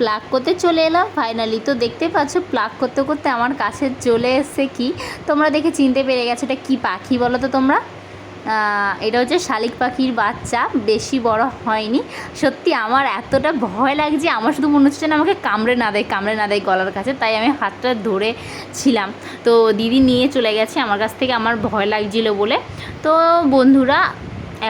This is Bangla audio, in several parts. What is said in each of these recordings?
প্লাগ করতে চলে এলাম। ফাইনালি তো দেখতে পাচ্ছ প্লাগ করতে করতে আমার কাছে চলে এসছে কি? তোমরা দেখে চিনতে পেরে গেছো এটা কী পাখি বলো তো তোমরা? এটা হচ্ছে শালিক পাখির বাচ্চা, বেশি বড় হয়নি। সত্যি আমার এতটা ভয় লাগছে আমার শুধু মনে হচ্ছে আমাকে কামড়ে না দেয়, কামড়ে না দেয় গলার কাছে, তাই আমি হাতটা ধরে ছিলাম। তো দিদি নিয়ে চলে গেছে, আমার কাছ থেকে আমার ভয় লাগছিল বলে। তো বন্ধুরা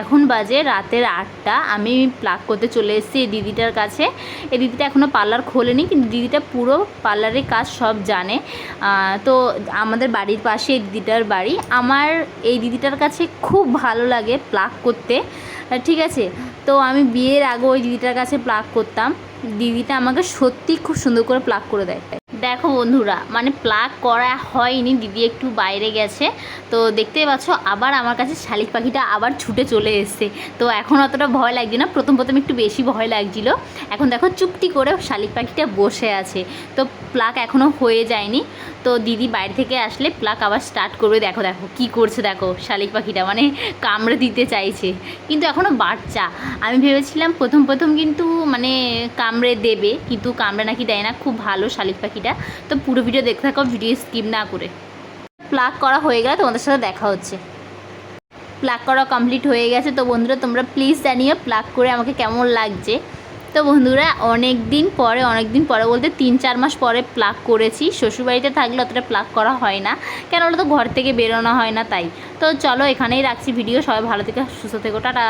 এখন বাজে রাতের আটটা। আমি প্লাগ করতে চলে এসেছি এই দিদিটার কাছে। এই দিদিটা এখনও পার্লার খোলেনি, কিন্তু দিদিটা পুরো পার্লারের কাজ সব জানে। তো আমাদের বাড়ির পাশে এই দিদিটার বাড়ি। আমার এই দিদিটার কাছে খুব ভালো লাগে প্লাগ করতে। ঠিক আছে? তো আমি বিয়ের আগে ওই দিদিটার কাছে প্লাগ করতাম। দিদিটা আমাকে সত্যি খুব সুন্দর করে প্লাগ করে দেয়। দেখো বন্ধুরা মানে প্লাগ করা হয়নি, দিদি একটু বাইরে গেছে। তো দেখতে পাচ্ছ, আবার আমার কাছে শালিক পাখিটা আবার ছুটে চলে এসছে। তো এখন অতটা ভয় লাগছে না, প্রথম প্রথম একটু বেশি ভয় লাগছিল। এখন দেখো চুপটি করে শালিক পাখিটা বসে আছে। তো প্লাগ এখনও হয়ে যায়নি। তো দিদি বাইরে থেকে আসলে প্লাগ আবার স্টার্ট করবে। দেখো দেখো কি করছে, দেখো, শালিক পাখিটা মানে কামড়ে দিতে চাইছে। কিন্তু এখনও বাচ্চা। আমি ভেবেছিলাম প্রথম প্রথম কিন্তু মানে কামড়ে দেবে, কিন্তু কামড়ে নাকি দেয় না। খুব ভালো শালিক পাখিটা। তো পুরো ভিডিও দেখতে থাকো ভিডিও স্কিপ না করে। প্লাগ করা হয়ে গেলে তোমাদের সাথে দেখা হচ্ছে। প্লাগ করা কমপ্লিট হয়ে গেছে। তো বন্ধুরা, তোমরা প্লিজ জানিও প্লাগ করে আমাকে কেমন লাগছে। তো বন্ধুরা অনেক দিন পরে অনেক দিন পরে বলতে তিন, চার মাস পরে প্লাগ করেছি। শ্বশুরবাড়িতে থাকলে অতটা প্লাগ করা হয় না। কেন বলো তো ঘর থেকে বেরোনো হয় না তাই। তো চলো এখানেই রাখছি ভিডিও সবাই ভালো থেকে, সুস্থ থেকো, টাটা।